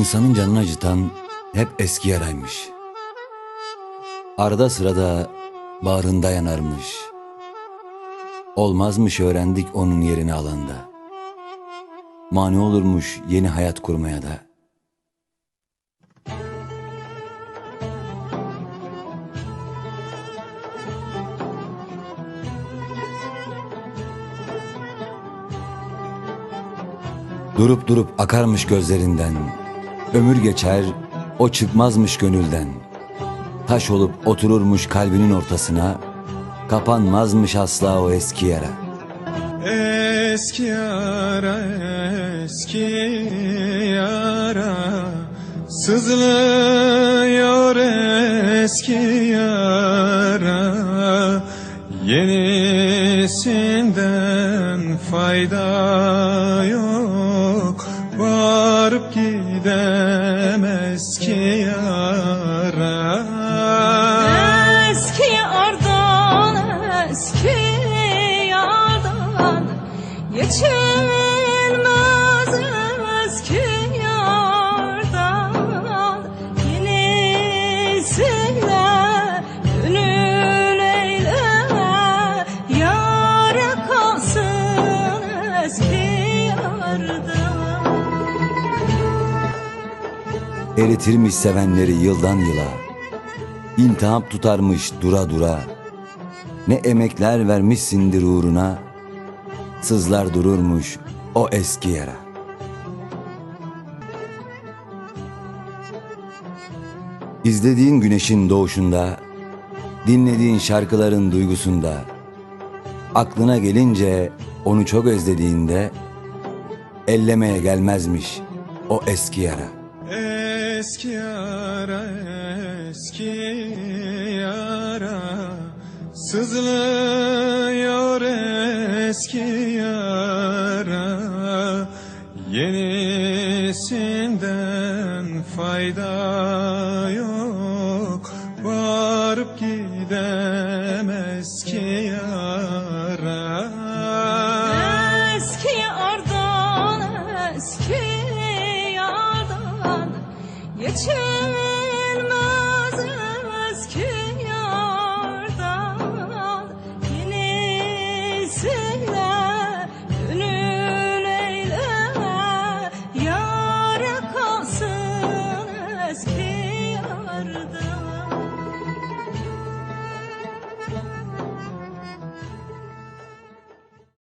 İnsanın canını acıtan hep eski yaraymış. Arada sırada bağrında yanarmış. Olmazmış öğrendik onun yerini alanda. Mani olurmuş yeni hayat kurmaya da. Durup durup akarmış gözlerinden. Ömür geçer, o çıkmazmış gönülden. Taş olup otururmuş kalbinin ortasına. Kapanmazmış asla o eski yara. Eski yara, eski yara Sızlıyor eski yara Yenisinden fayda yok Varıp gidem eski yara Eritirmiş sevenleri yıldan yıla. İltihap tutarmış dura dura. Ne emekler vermişsindir uğruna. Sızlar dururmuş o eski yara. İzlediğin güneşin doğuşunda, dinlediğin şarkıların duygusunda, aklına gelince onu çok özlediğinde, ellemeye gelmezmiş o eski yara. Eski yara, eski yara. Sızlıyor eski yara. Yenisinden fayda yok. Varıp gidem eski yara Geçilmez eski yardan yenisi